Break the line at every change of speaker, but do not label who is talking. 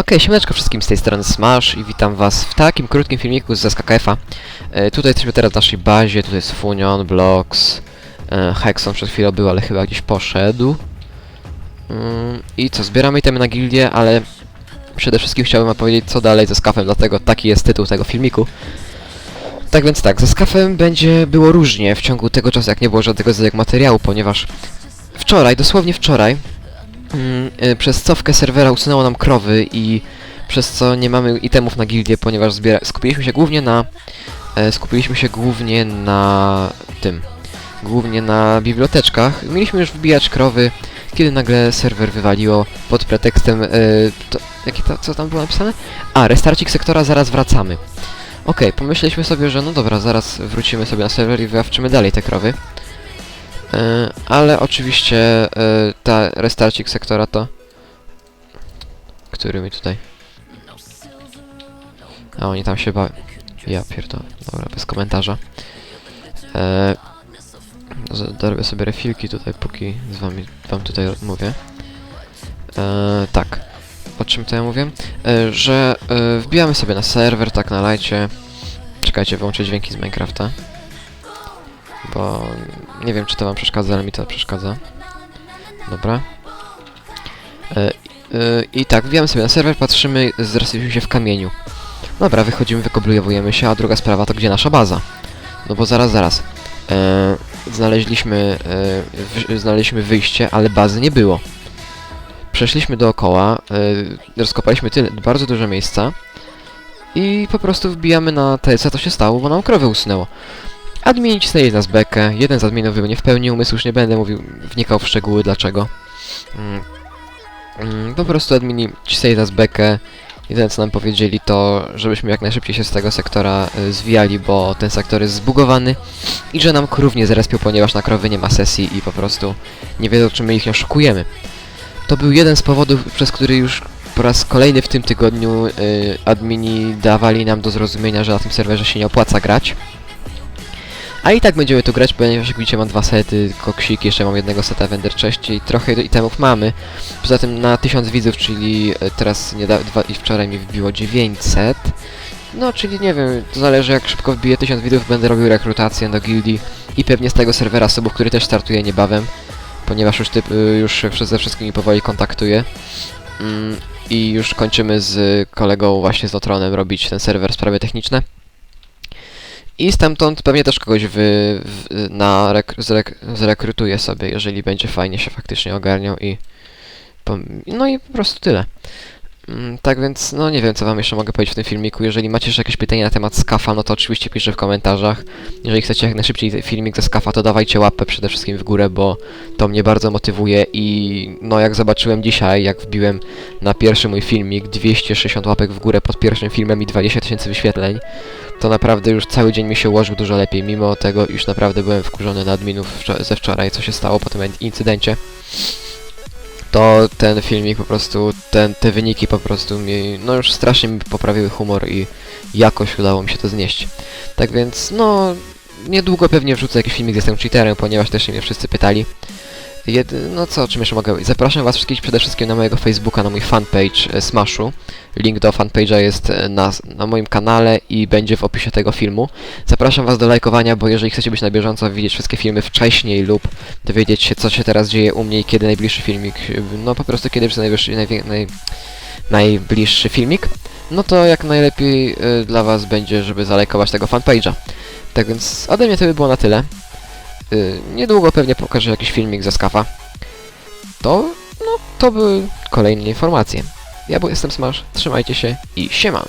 Okej, siemaneczko wszystkim z tej strony Smash i witam was w takim krótkim filmiku z SKKF-a. E, tutaj jesteśmy teraz w naszej bazie, tutaj jest Funion, Blocks, e, Hexon przed chwilą był, ale chyba gdzieś poszedł. Mm, I co, zbieramy itemy na gildię, ale przede wszystkim chciałbym opowiedzieć co dalej ze skafem, dlatego taki jest tytuł tego filmiku. Tak więc tak, ze skafem będzie było różnie w ciągu tego czasu, jak nie było żadnego zadania materiału, ponieważ wczoraj, dosłownie wczoraj, mm, y, przez cofkę serwera usunęło nam krowy i przez co nie mamy itemów na gildię, ponieważ zbiera skupiliśmy się głównie na e, skupiliśmy się głównie na tym głównie na biblioteczkach. Mieliśmy już wbijać krowy, kiedy nagle serwer wywaliło pod pretekstem e, to, jakie to, co tam było napisane? A, restarcik sektora, zaraz wracamy. Okej, pomyśleliśmy sobie, że no dobra, zaraz wrócimy sobie na serwer i wywawczymy dalej te krowy. E, ale oczywiście e, ta restarcik sektora to... Który mi tutaj... A oni tam się bawią. Ja pierdolę. Dobra, bez komentarza. E, z- dorobię sobie refilki tutaj, póki z wami wam tutaj mówię. E, tak. O czym to ja mówię? Że e, wbijamy sobie na serwer, tak na lajcie. Czekajcie, wyłączę dźwięki z Minecrafta. Bo nie wiem, czy to wam przeszkadza, ale mi to przeszkadza. Dobra. E, e, I tak, wbijamy sobie na serwer, patrzymy, zresiliśmy się w kamieniu. Dobra, wychodzimy, wykoblujowujemy się, a druga sprawa to gdzie nasza baza? No bo zaraz, zaraz. E, znaleźliśmy, znaleźliśmy wyjście, ale bazy nie było. Przeszliśmy dookoła, rozkopaliśmy tyle, bardzo dużo miejsca i po prostu wbijamy na te, co to się stało, bo nam krowy usunęło. Admini cisnęli nas bekę, jeden z adminów był nie w pełni umysłu, już nie będę mówił, wnikał w szczegóły dlaczego. Mm, mm, po prostu admini cisnęli nas bekę, Jedyne co nam powiedzieli to, żebyśmy jak najszybciej się z tego sektora y, zwijali, bo ten sektor jest zbugowany i że nam krów nie zrespią, ponieważ na krowy nie ma sesji i po prostu nie wiedzą, czy my ich nie oszukujemy. To był jeden z powodów, przez który już po raz kolejny w tym tygodniu y, admini dawali nam do zrozumienia, że na tym serwerze się nie opłaca grać. A i tak będziemy tu grać, ponieważ jak widzicie mam dwa sety, koksik, jeszcze mam jednego seta w Ender Chestie i trochę itemów mamy. Poza tym na 1000 widzów, czyli e, teraz nie da, dwa, i wczoraj mi wbiło 900. No, czyli nie wiem, to zależy jak szybko wbiję 1000 widzów, będę robił rekrutację do gildii i pewnie z tego serwera subów, który też startuje niebawem, ponieważ już typ, y, już ze wszystkimi powoli kontaktuję. Mm, I już kończymy z kolegą właśnie z Lotronem robić ten serwer sprawy techniczne. I stamtąd pewnie też kogoś wy, w, na rek, zrek, zrekrutuję sobie, jeżeli będzie fajnie się faktycznie ogarniał i... No i po prostu tyle. Mm, Tak więc, no nie wiem, co wam jeszcze mogę powiedzieć w tym filmiku. Jeżeli macie jeszcze jakieś pytania na temat skafa, no to oczywiście piszcie w komentarzach. Jeżeli chcecie jak najszybciej filmik ze skafa, to dawajcie łapę przede wszystkim w górę, bo to mnie bardzo motywuje i no jak zobaczyłem dzisiaj, jak wbiłem na pierwszy mój filmik 260 łapek w górę pod pierwszym filmem i 20 tysięcy wyświetleń, to naprawdę już cały dzień mi się ułożył dużo lepiej, mimo tego, iż naprawdę byłem wkurzony na adminów ze wczoraj, co się stało po tym incydencie. To ten filmik po prostu, ten, te wyniki po prostu mi, no już strasznie mi poprawiły humor i jakoś udało mi się to znieść. Tak więc, no, niedługo pewnie wrzucę jakiś filmik z jestem cheaterem, ponieważ też się mnie wszyscy pytali. No co, o czym jeszcze mogę... Zapraszam was wszystkich przede wszystkim na mojego Facebooka, na mój fanpage e, Smashu. Link do fanpage'a jest e, na, na moim kanale i będzie w opisie tego filmu. Zapraszam was do lajkowania, bo jeżeli chcecie być na bieżąco, widzieć wszystkie filmy wcześniej lub dowiedzieć się, co się teraz dzieje u mnie i kiedy najbliższy filmik, no po prostu kiedy najbliższy, naj, najbliższy filmik, no to jak najlepiej e, dla was będzie, żeby zalajkować tego fanpage'a. Tak więc ode mnie to by było na tyle. Y, niedługo pewnie pokażę jakiś filmik ze skafa. To, no, to były kolejne informacje. Ja był jestem Smash, trzymajcie się i siemano.